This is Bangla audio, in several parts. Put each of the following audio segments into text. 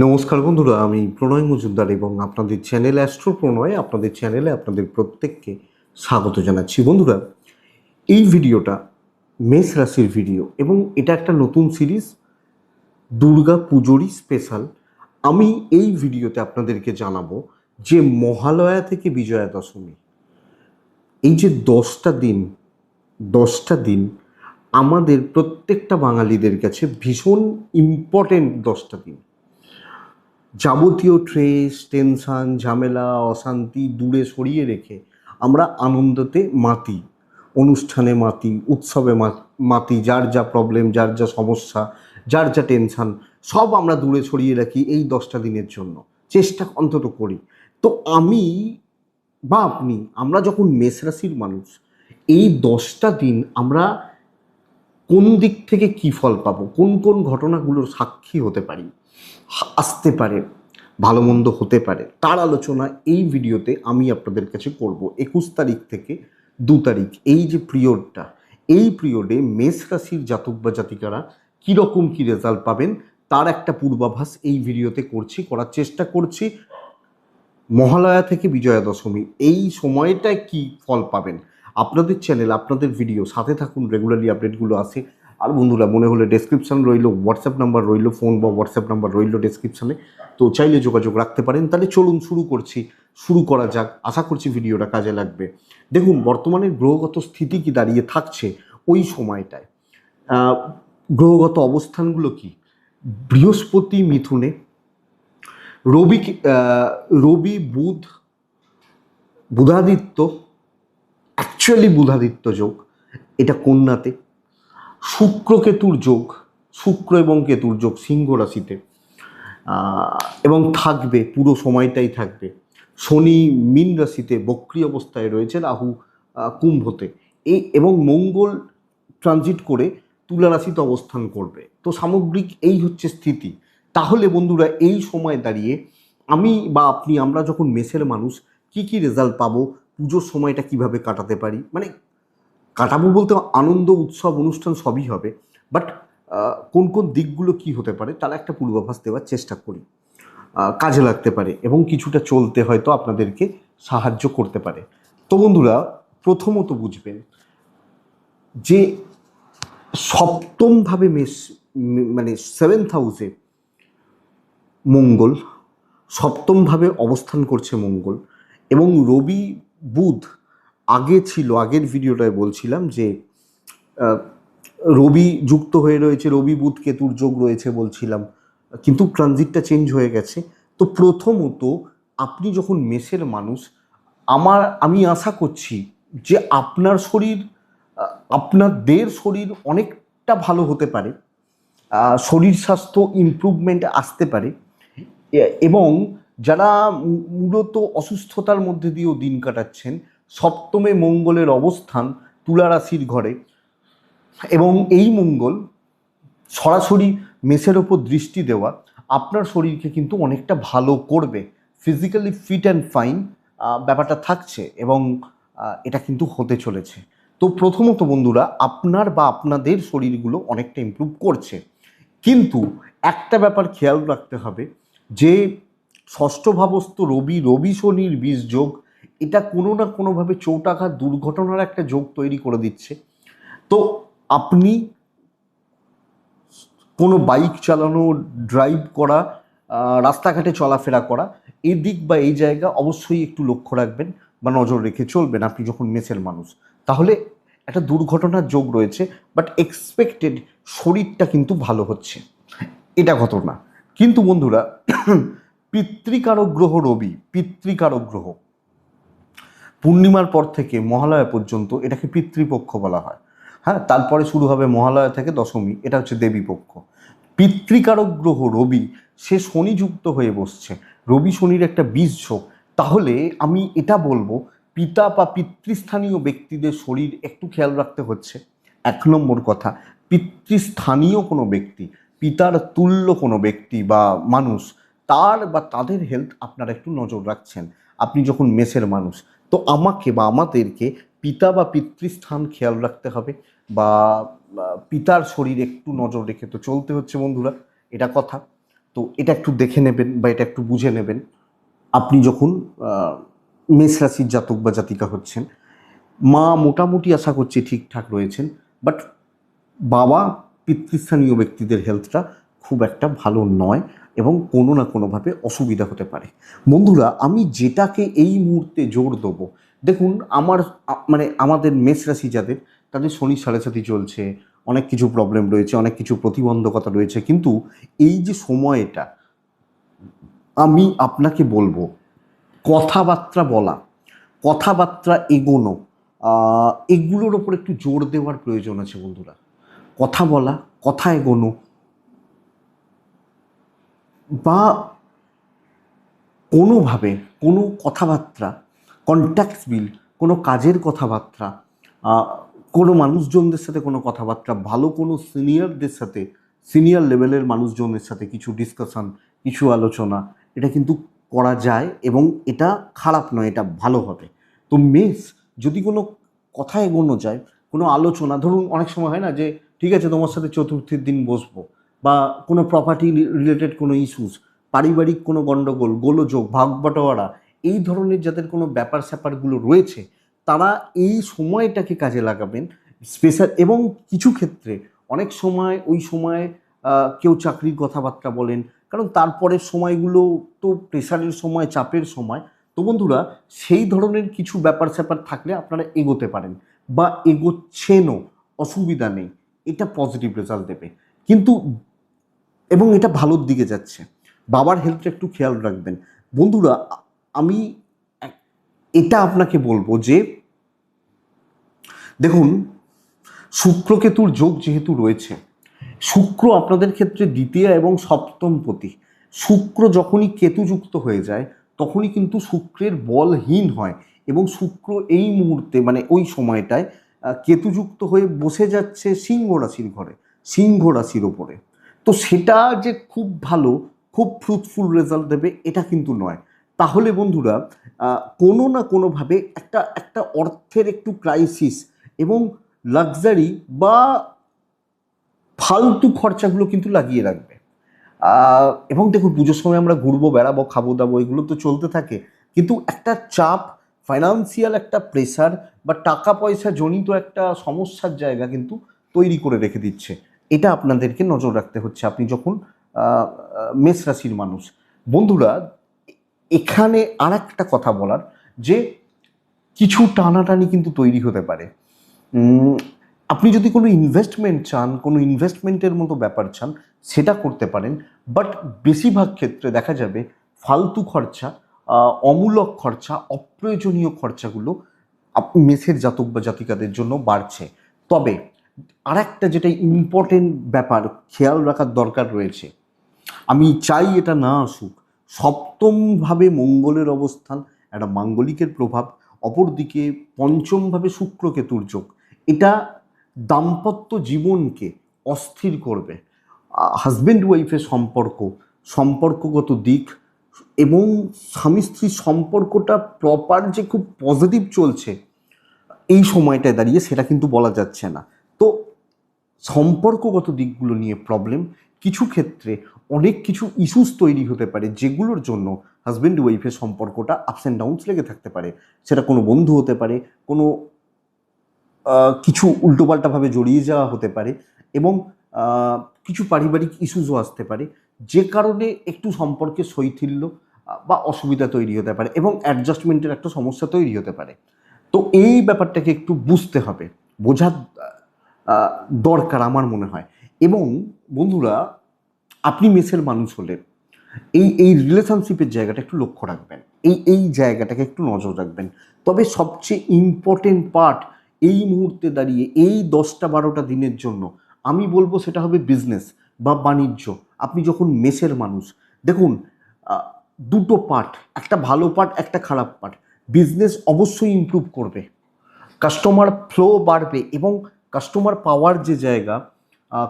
নমস্কার বন্ধুরা, আমি প্রণয় মজুমদার এবং আপনাদের চ্যানেল অ্যাস্ট্রো প্রণয়, আপনাদের চ্যানেলে আপনাদের প্রত্যেককে স্বাগত জানাচ্ছি। বন্ধুরা, এই ভিডিওটা মেষ রাশির ভিডিও এবং এটা একটা নতুন সিরিজ, দুর্গা পুজোরই স্পেশাল। আমি এই ভিডিওতে আপনাদেরকে জানাব যে মহালয়া থেকে বিজয়া দশমী। এই যে দশটা দিন দশটা দিন, আমাদের প্রত্যেকটা বাঙালিদের কাছে ভীষণ ইম্পর্টেন্ট দশটা দিন। যাবতীয় ট্রেস টেনশান ঝামেলা, অশান্তি দূরে সরিয়ে রেখে আমরা আনন্দতে মাতি, অনুষ্ঠানে মাতি, উৎসবে মাতি, যার যা প্রবলেম যার যা সমস্যা, যার যা টেনশান সব আমরা দূরে সরিয়ে রাখি এই দশটা দিনের জন্য। চেষ্টা অন্তত করি। তো আমি বা আপনি, আমরা যখন মেষ রাশির মানুষ, এই দশটা দিন আমরা কোন দিক থেকে কি ফল পাবো? কোন কোন ঘটনাগুলোর সাক্ষী হতে পারি? আসতে পারে, ভালো মন্দ হতে পারে। তার আলোচনা এই ভিডিওতে আমি আপনাদের কাছে করব। একুশ তারিখ থেকে দু তারিখ। এই যে পিরিয়ডটা, এই পিরিয়ডে মেষ রাশির জাতক বা জাতিকারা কীরকম কী রেজাল্ট পাবেন, তার একটা পূর্বাভাস এই ভিডিওতে করছি, করার চেষ্টা করছি। মহালয়া থেকে বিজয়া দশমী এই সময়টায় কি ফল পাবেন? আপনাদের চ্যানেল আপনাদের ভিডিও সাথে থাকুন রেগুলারলি আপডেটগুলো আসে আর বন্ধুরা, মনে হলে ডেসক্রিপশান রইল হোয়াটসঅ্যাপ নাম্বার রইল ফোন বা হোয়াটসঅ্যাপ নাম্বার রইল ডেসক্রিপশানে তো চাইলে যোগাযোগ রাখতে পারেন। তাহলে চলুন শুরু করছি, শুরু করা যাক। আশা করছি ভিডিওটা কাজে লাগবে। দেখুন, বর্তমানে গ্রহগত স্থিতি কি দাঁড়িয়ে থাকছে ওই সময়টায়? গ্রহগত অবস্থানগুলো কি? বৃহস্পতি মিথুনে, রবি রবি, বুধ, বুধাদিত্য অ্যাকচুয়ালি বুধাদিত্য যোগ, এটা কন্যাতে শুক্র কেতুর যোগ, শুক্র এবং কেতুর যোগ সিংহ রাশিতে এবং থাকবে, পুরো সময়টাই থাকবে। শনি মীন রাশিতে বক্রি অবস্থায় রয়েছে, রাহু কুম্ভতে। এই এবং মঙ্গল ট্রানজিট করে তুলা রাশিতে অবস্থান করবে। তো সামগ্রিক এই হচ্ছে স্থিতি। তাহলে বন্ধুরা, এই সময় দাঁড়িয়ে আমি বা আপনি, আমরা যখন মেসের মানুষ, কি কি রেজাল্ট পাবো? পুজোর সময়টা কীভাবে কাটাতে পারি? মানে কাটাবো বলতে আনন্দ, উৎসব, অনুষ্ঠান সবই হবে বাট কোন কোন দিকগুলো কি হতে পারে তার একটা পূর্বাভাস দেওয়ার চেষ্টা করি। কাজে লাগতে পারে এবং কিছুটা চলতে হয়তো আপনাদেরকে সাহায্য করতে পারে। তো বন্ধুরা, প্রথমত বুঝবেন যে সপ্তমভাবে মেষ মানে সেভেন্থ হাউসে মঙ্গল, সপ্তমভাবে অবস্থান করছে মঙ্গল এবং রবি বুধ আগে ছিল, আগের ভিডিওটায় বলছিলাম যে রবি যুক্ত হয়ে রয়েছে, রবি বুধ কেতুর যোগ রয়েছে বলছিলাম, কিন্তু ট্রানজিটটা চেঞ্জ হয়ে গেছে। তো প্রথমত আপনি যখন মেসের মানুষ, আমার, আমি আশা করছি যে আপনার শরীর আপনাদের শরীর অনেকটা ভালো হতে পারে শরীর স্বাস্থ্য ইমপ্রুভমেন্ট আসতে পারে এবং যারা মূলত অসুস্থতার মধ্যে দিয়েও দিন কাটাচ্ছেন, সপ্তমে মঙ্গলের অবস্থান তুলা রাশির ঘরে। এবং এই মঙ্গল সরাসরি মেসের ওপর দৃষ্টি দেওয়া আপনার শরীরকে কিন্তু অনেকটা ভালো করবে। ফিজিক্যালি ফিট অ্যান্ড ফাইন ব্যাপারটা থাকছে এবং এটা কিন্তু হতে চলেছে। তো প্রথমত বন্ধুরা, আপনার বা আপনাদের শরীরগুলো অনেকটা ইমপ্রুভ করছে। কিন্তু একটা ব্যাপার খেয়াল রাখতে হবে যে ষষ্ঠ ভাবস্থ রবি রবি শনির বীজ যোগ, এটা কোনো না কোনোভাবে চৌটাঘাত দুর্ঘটনার একটা যোগ তৈরি করে দিচ্ছে। তো আপনি কোনো বাইক চালানো ড্রাইভ করা রাস্তাঘাটে চলাফেরা করা এই দিক বা এই জায়গা অবশ্যই একটু লক্ষ্য রাখবেন বা নজর রেখে চলবেন আপনি যখন মেসের মানুষ। তাহলে একটা দুর্ঘটনার যোগ রয়েছে বাট এক্সপেক্টেড শরীরটা কিন্তু ভালো হচ্ছে। এটা ঘটনা। কিন্তু বন্ধুরা পিতৃকারক গ্রহ রবি, পিতৃকারক গ্রহ। পূর্ণিমার পর থেকে মহালয়া পর্যন্ত এটাকে পিতৃপক্ষ বলা হয়। হ্যাঁ তারপরে শুরু হবে মহালয়া থেকে দশমী, এটা হচ্ছে দেবীপক্ষ পিতৃকারক গ্রহ রবি, সে শনিযুক্ত হয়ে বসছে। রবি শনির একটা বীজ ঝোঁক তাহলে আমি এটা বলব, পিতা বা পিতৃস্থানীয় ব্যক্তিদের শরীর একটু খেয়াল রাখতে হচ্ছে। এক নম্বর কথা, পিতৃস্থানীয় কোনো ব্যক্তি, পিতার তুল্য কোনো ব্যক্তি বা মানুষ তার বা তাদের হেলথ আপনারা একটু নজর রাখছেন। আপনি যখন মেসের মানুষ, তো আমাকে বা আমাদেরকে পিতা বা পিতৃস্থান খেয়াল রাখতে হবে বা পিতার শরীর একটু নজর রেখে তো চলতে হচ্ছে বন্ধুরা, এটা কথা। তো এটা একটু দেখে নেবেন বা এটা একটু বুঝে নেবেন। আপনি যখন মেষ রাশির জাতক বা জাতিকা হচ্ছেন, মা মোটামুটি আশা করছি ঠিকঠাক রয়েছেন বাট বাবা পিতৃস্থানীয় ব্যক্তিদের হেলথটা খুব একটা ভালো নয়। এবং কোনো না কোনোভাবে অসুবিধা হতে পারে। বন্ধুরা, আমি যেটাকে এই মুহূর্তে জোর দেবো, দেখুন, আমার মানে আমাদের মেষ রাশি যাদের, তাদের শনি সাড়ে সাথে চলছে, অনেক কিছু প্রবলেম রয়েছে, অনেক কিছু প্রতিবন্ধকতা রয়েছে, কিন্তু এই যে সময়টা, আমি আপনাকে বলব, কথাবার্তা বলা, কথাবার্তা এগোনো এগুলোর ওপর একটু জোর দেওয়ার প্রয়োজন আছে বন্ধুরা। কথা বলা, কথা এগোনো বা কোনোভাবে কোনো কথাবার্তা কন্ট্যাক্ট বিল কোনো কাজের কথাবার্তা কোনো মানুষজনদের সাথে কোনো কথাবার্তা, ভালো কোনো সিনিয়রদের সাথে সিনিয়র লেভেলের মানুষজনের সাথে কিছু ডিসকাশন কিছু আলোচনা, এটা কিন্তু করা যায় এবং এটা খারাপ নয়, এটা ভালো হবে। তো মেস যদি কোনো কথা এগোনো যায়, কোনো আলোচনা, ধরুন অনেক সময় হয় না যে, ঠিক আছে, তোমার সাথে চতুর্থীর দিন বসবো। বা কোনো প্রপার্টি রিলেটেড কোনো ইস্যুস পারিবারিক কোনো গণ্ডগোল গোলযোগ ভাগ বাটোয়ারা এই ধরনের যাদের কোনো ব্যাপার স্যাপারগুলো রয়েছে, তারা এই সময়টাকে কাজে লাগাবেন। স্পেশাল এবং কিছু ক্ষেত্রে অনেক সময় ওই সময় কেউ চাকরির কথাবার্তা বলেন, কারণ তারপরের সময়গুলো তো প্রেশারের সময়, চাপের সময়। তো বন্ধুরা, সেই ধরনের কিছু ব্যাপার স্যাপার থাকলে আপনারা এগোতে পারেন বা এগোচ্ছেনও, অসুবিধা নেই। এটা পজিটিভ রেজাল্ট দেবে। কিন্তু এবং এটা ভালোর দিকে যাচ্ছে। বাবার হেলথটা একটু খেয়াল রাখবেন। বন্ধুরা, আমি এটা আপনাকে বলব যে, দেখুন, শুক্রকেতুর যোগ যেহেতু রয়েছে, শুক্র আপনাদের ক্ষেত্রে দ্বিতীয় এবং সপ্তম পতি। শুক্র যখনই কেতুযুক্ত হয়ে যায়, তখনই কিন্তু শুক্রের বলহীন হয় এবং শুক্র এই মুহূর্তে মানে ওই সময়টায় কেতুযুক্ত হয়ে বসে যাচ্ছে সিংহ রাশির ঘরে, সিংহ রাশির ওপরে। তো সেটা যে খুব ভালো, খুব ফ্রুটফুল রেজাল্ট দেবে, এটা কিন্তু নয়। তাহলে বন্ধুরা কোনো না কোনোভাবে একটা একটা অর্থের একটু ক্রাইসিস এবং লাক্সারি বা ফালতু খরচাগুলো কিন্তু লাগিয়ে রাখবে। এবং দেখুন, পুজোর সময় আমরা ঘুরবো, বেড়াবো, খাব, দাবো, এগুলো তো চলতে থাকে। কিন্তু একটা চাপ ফাইন্যান্সিয়াল একটা প্রেসার বা টাকা পয়সা জনিত একটা সমস্যার জায়গা কিন্তু তৈরি করে রেখে দিচ্ছে। এটা আপনাদেরকে নজর রাখতে হচ্ছে। আপনি যখন মেষ রাশির মানুষ, বন্ধুরা, এখানে আর একটা কথা বলার যে, কিছু টানাটানি কিন্তু তৈরি হতে পারে। আপনি যদি কোনো ইনভেস্টমেন্ট চান, কোনো ইনভেস্টমেন্টের মতো ব্যাপার চান, সেটা করতে পারেন। বাট বেশিরভাগ ক্ষেত্রে দেখা যাবে, ফালতু খরচা অমূলক খরচা, অপ্রয়োজনীয় খরচাগুলো মেসের জাতক বা জাতিকাদের জন্য বাড়ছে। তবে আর একটা যেটা ইম্পর্টেন্ট ব্যাপার, খেয়াল রাখার দরকার রয়েছে। আমি চাই এটা না আসুক। সপ্তমভাবে মঙ্গলের অবস্থান, একটা মাঙ্গলিকের প্রভাব, অপরদিকে পঞ্চমভাবে শুক্রকেতুর যোগ। এটা দাম্পত্য জীবনকে অস্থির করবে। হাজব্যান্ড ওয়াইফের সম্পর্ক, সম্পর্কগত দিক এবং স্বামী স্ত্রীর সম্পর্কটা প্রপার যে খুব পজিটিভ চলছে, এই সময়টায় দাঁড়িয়ে সেটা কিন্তু বলা যাচ্ছে না। সম্পর্কগত দিকগুলো নিয়ে প্রবলেম কিছু ক্ষেত্রে অনেক কিছু ইস্যুস তৈরি হতে পারে যেগুলোর জন্য হাজব্যান্ড ওয়াইফের সম্পর্কটা আপস অ্যান্ড ডাউনস লেগে থাকতে পারে। সেটা কোনো বন্ধু হতে পারে, কোনো কিছু উল্টোপাল্টাভাবে জড়িয়ে যাওয়া হতে পারে এবং কিছু পারিবারিক ইস্যুসও আসতে পারে যে কারণে একটু সম্পর্কে শৈথিল্য বা অসুবিধা তৈরি হতে পারে এবং অ্যাডজাস্টমেন্টের একটা সমস্যা তৈরি হতে পারে। তো এই ব্যাপারটাকে একটু বুঝতে হবে, বোঝার দরকার আমার মনে হয়। এবং বন্ধুরা, আপনি মেসের মানুষ হলে এই এই রিলেশনশিপের জায়গাটা একটু লক্ষ্য রাখবেন। এই এই জায়গাটাকে একটু নজর রাখবেন। তবে সবচেয়ে ইম্পর্টেন্ট পার্ট এই মুহূর্তে দাঁড়িয়ে, এই দশটা বারোটা দিনের জন্য আমি বলব সেটা হবে বিজনেস বা বাণিজ্য। আপনি যখন মেসের মানুষ, দেখুন দুটো পার্ট একটা ভালো পার্ট একটা খারাপ পার্ট বিজনেস অবশ্যই ইমপ্রুভ করবে। কাস্টমার ফ্লো বাড়বে এবং কাস্টমার পাওয়ার যে জায়গা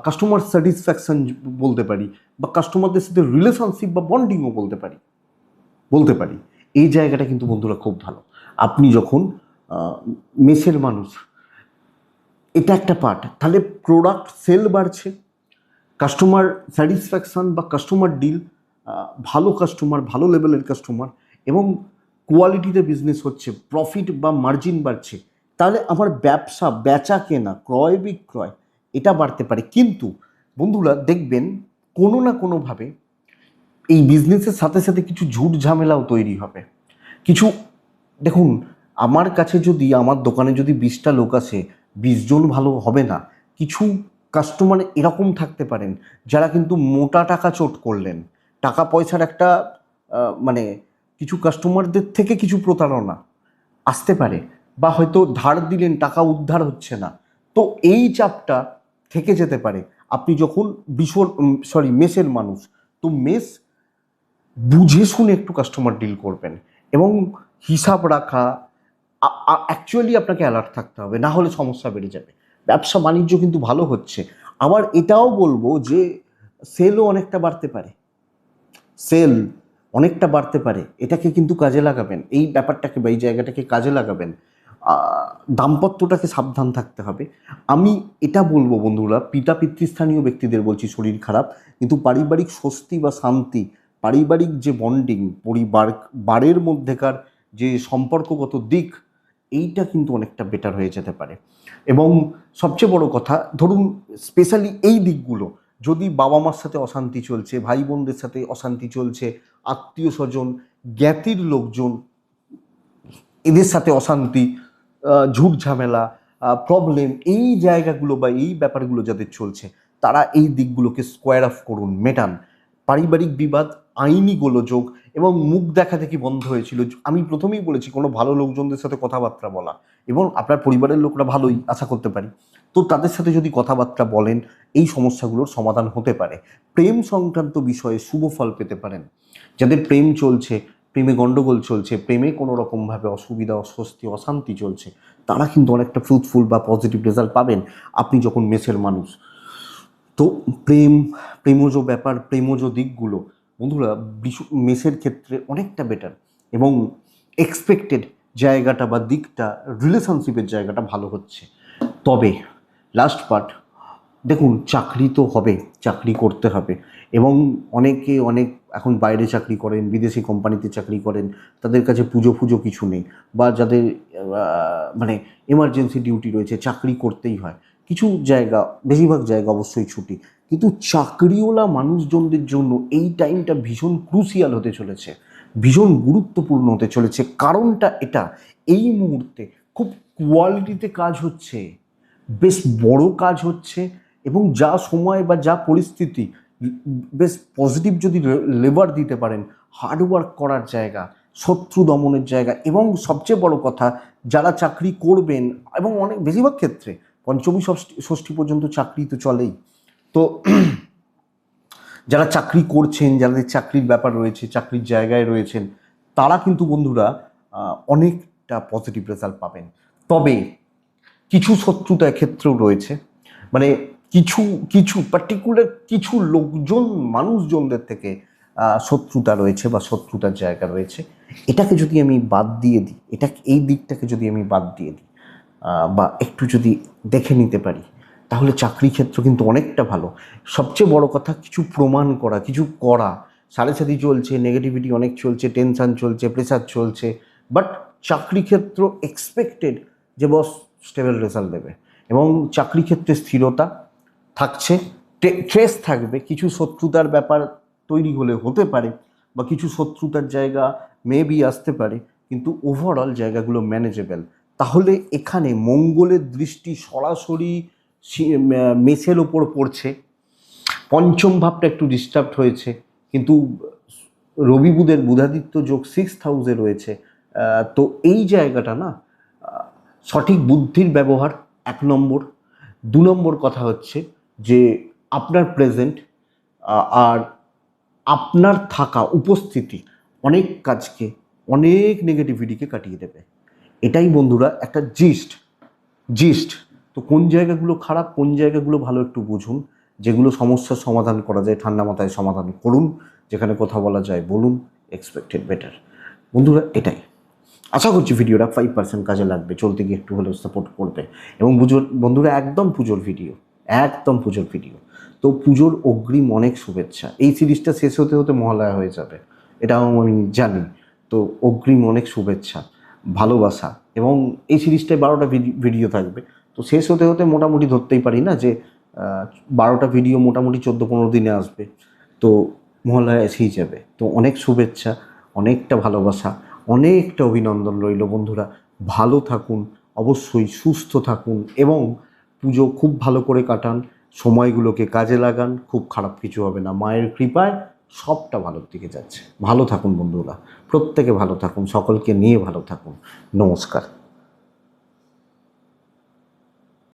কাস্টমার স্যাটিসফ্যাকশন বলতে পারি বা কাস্টমারদের সাথে রিলেশনশিপ বা বন্ডিংও বলতে পারি বলতে পারি। এই জায়গাটা কিন্তু বন্ধুরা খুব ভালো। আপনি যখন মেসের মানুষ, এটা একটা পার্ট তাহলে প্রোডাক্ট সেল বাড়ছে কাস্টমার স্যাটিসফ্যাকশান বা কাস্টমার ডিল ভালো কাস্টমার ভালো লেভেলের কাস্টমার এবং কোয়ালিটিতে বিজনেস হচ্ছে প্রফিট বা মার্জিন বাড়ছে তাহলে আমার ব্যবসা বেচা কেনা, ক্রয় বিক্রয় এটা বাড়তে পারে। কিন্তু বন্ধুরা দেখবেন কোনো না কোনোভাবে এই বিজনেসের সাথে সাথে কিছু ঝুট ঝামেলাও তৈরি হবে। কিছু, দেখুন, আমার কাছে যদি, আমার দোকানে যদি বিশটা লোক আসে, বিশ জন ভালো হবে না। কিছু কাস্টমার এরকম থাকতে পারেন, যারা কিন্তু মোটা টাকা চোট করলেন। টাকা পয়সার একটা মানে কিছু কাস্টমারদের থেকে কিছু প্রতারণা আসতে পারে। বা হয়তো ধার দিলেন, টাকা উদ্ধার হচ্ছে না। তো এই চাপটা থেকে যেতে পারে। আপনি যখন ভীষণ সরি মেসের মানুষ, তো মেস বুঝে শুনে একটু কাস্টমার ডিল করবেন এবং হিসাব রাখা অ্যাকচুয়ালি আপনাকে অ্যালার্ট থাকতে হবে, না হলে সমস্যা বেড়ে যাবে। ব্যবসা বাণিজ্য কিন্তু ভালো হচ্ছে। আবার এটাও বলব যে সেলও অনেকটা বাড়তে পারে। সেল অনেকটা বাড়তে পারে। এটাকে কিন্তু কাজে লাগাবেন। এই ব্যাপারটাকে বা এই জায়গাটাকে কাজে লাগাবেন। দাম্পত্যটাকে সাবধান থাকতে হবে। আমি এটা বলব বন্ধুরা, পিতা পিতৃস্থানীয় ব্যক্তিদের বলছি, শরীর খারাপ, কিন্তু পারিবারিক স্বস্তি বা শান্তি, পারিবারিক যে বন্ডিং পরিবার, বারের মধ্যেকার যে সম্পর্কগত দিক, এইটা কিন্তু অনেকটা বেটার হয়ে যেতে পারে। এবং সবচেয়ে বড় কথা, ধরুন স্পেশালি এই দিকগুলো, যদি বাবা মার সাথে অশান্তি চলছে ভাই বোনদের সাথে অশান্তি চলছে আত্মীয় স্বজন জ্ঞাতির লোকজন, এদের সাথে অশান্তি ঝুট ঝামেলা প্রবলেম এই জায়গাগুলো বা এই ব্যাপারগুলো যাদের চলছে, তারা এই দিকগুলোকে স্কোয়ার অফ করুন, মেটান। পারিবারিক বিবাদ, আইনি গোলযোগ এবং মুখ দেখা দেখি বন্ধ হয়েছিল। আমি প্রথমেই বলেছি, কোনো ভালো লোকজনদের সাথে কথাবার্তা বলা এবং আপনার পরিবারের লোকরা ভালোই, আশা করতে পারি। তো তাদের সাথে যদি কথাবার্তা বলেন, এই সমস্যাগুলোর সমাধান হতে পারে। প্রেম সংক্রান্ত বিষয়ে শুভ ফল পেতে পারেন। যাদের প্রেম চলছে প্রেমে গণ্ডগোল চলছে, প্রেমে কোনো রকমভাবে অসুবিধা, অস্বস্তি, অশান্তি চলছে, তারা কিন্তু অনেকটা ফ্রুটফুল বা পজিটিভ রেজাল্ট পাবেন আপনি যখন মেসের মানুষ। তো প্রেম, প্রেমজ ব্যাপার, প্রেমজ দিকগুলো, বন্ধুরা মেসের ক্ষেত্রে অনেকটা বেটার এবং এক্সপেক্টেড জায়গাটা বা দিকটা রিলেশনশিপের জায়গাটা ভালো হচ্ছে। তবে লাস্ট পার্ট দেখুন, চাকরি তো হবে, চাকরি করতে হবে এবং অনেকে অনেক এখন বাইরে চাকরি করেন, বিদেশি কোম্পানিতে চাকরি করেন, তাদের কাছে পুজো ফুজো কিছু নেই বা যাদের মানে এমার্জেন্সি ডিউটি রয়েছে, চাকরি করতেই হয়। কিছু জায়গা, বেশিরভাগ জায়গা অবশ্যই ছুটি। কিন্তু চাকরিওয়ালা মানুষজনদের জন্য এই টাইমটা ভীষণ ক্রুশিয়াল হতে চলেছে, ভীষণ গুরুত্বপূর্ণ হতে চলেছে। কারণটা এটা, এই মুহূর্তে খুব কোয়ালিটিতে কাজ হচ্ছে, বেশ বড় কাজ হচ্ছে এবং যা সময় বা যা পরিস্থিতি বেশ পজিটিভ যদি লেবার দিতে পারেন হার্ডওয়ার্ক করার জায়গা, শত্রু দমনের জায়গা এবং সবচেয়ে বড় কথা, যারা চাকরি করবেন এবং অনেক, বেশিরভাগ ক্ষেত্রে পঞ্চমী ষষ্ঠী পর্যন্ত চাকরি তো চলেই। তো যারা চাকরি করছেন, যাদের চাকরির ব্যাপার রয়েছে, চাকরির জায়গায় রয়েছেন, তারা কিন্তু বন্ধুরা অনেকটা পজিটিভ রেজাল্ট পাবেন। তবে কিছু শত্রুতা ক্ষেত্রেও রয়েছে। মানে কিছু কিছু পার্টিকুলার কিছু লোকজন, মানুষজনদের থেকে শত্রুতা রয়েছে বা শত্রুতার জায়গা রয়েছে। এটাকে যদি আমি বাদ দিয়ে দিই, এটা, এই দিকটাকে যদি আমি বাদ দিয়ে দিই বা একটু যদি দেখে নিতে পারি, তাহলে চাকরি ক্ষেত্র কিন্তু অনেকটা ভালো। সবচেয়ে বড় কথা, কিছু প্রমাণ করা, কিছু করা। সাড়ে সাথে চলছে নেগেটিভিটি অনেক চলছে টেনশান চলছে প্রেশার চলছে বাট চাকরি ক্ষেত্র এক্সপেক্টেড যে বস স্টেবল রেজাল্ট দেবে। এবং চাকরি ক্ষেত্রে স্থিরতা থাকছে। ট্রেস থাকবে। কিছু শত্রুতার ব্যাপার তৈরি হলে হতে পারে বা কিছু শত্রুতার জায়গা মেবি আসতে পারে, কিন্তু ওভারঅল জায়গাগুলো ম্যানেজেবল তাহলে এখানে মঙ্গলের দৃষ্টি সরাসরি মেসের ওপর পড়ছে। পঞ্চম ভাবটা একটু ডিস্টার্বড হয়েছে, কিন্তু রবি বুধের বুধাদিত্য যোগ সিক্স হাউসে রয়েছে। তো এই জায়গাটা না সঠিক বুদ্ধির ব্যবহার এক নম্বর। দু নম্বর কথা হচ্ছে যে আপনার প্রেজেন্ট আর আপনার থাকা উপস্থিতি অনেক কাজকে, অনেক নেগেটিভিটিকে কাটিয়ে দেবে। এটাই বন্ধুরা একটা জিস্ট জিস্ট তো কোন জায়গাগুলো খারাপ, কোন জায়গাগুলো ভালো একটু বুঝুন, যেগুলো সমস্যার সমাধান করা যায়, ঠান্ডা মাথায় সমাধান করুন, যেখানে কথা বলা যায়, বলুন এক্সপেক্টেড বেটার বন্ধুরা, এটাই। আশা করছি ভিডিওটা ফাইভ পার্সেন্ট কাজে লাগবে, চলতে গিয়ে একটু হলেও সাপোর্ট করবে। এবং বন্ধুরা, একদম পুজোর ভিডিও একদম পুজোর ভিডিও তো পুজোর অগ্রিম অনেক শুভেচ্ছা। এই সিরিজটা শেষ হতে হতে মহালয়া হয়ে যাবে। এটাও আমি জানি। তো অগ্রিম অনেক শুভেচ্ছা, ভালোবাসা এবং এই সিরিজটায় বারোটা ভিডিও থাকবে। তো শেষ হতে হতে মোটামুটি ধরতেই পারি না যে বারোটা ভিডিও মোটামুটি চোদ্দ পনেরো দিনে আসবে। তো মহালয়া এসেই যাবে। তো অনেক শুভেচ্ছা, অনেকটা ভালোবাসা, অনেকটা অভিনন্দন রইল বন্ধুরা। ভালো থাকুন, অবশ্যই সুস্থ থাকুন এবং পুজো খুব ভালো করে কাটান, সময়গুলোকে কাজে লাগান, খুব খারাপ কিছু হবে না। মায়ের কৃপায় সবটা ভালোর দিকে যাচ্ছে। ভালো থাকুন বন্ধুরা। প্রত্যেকে ভালো থাকুন, সকলকে নিয়ে ভালো থাকুন। নমস্কার।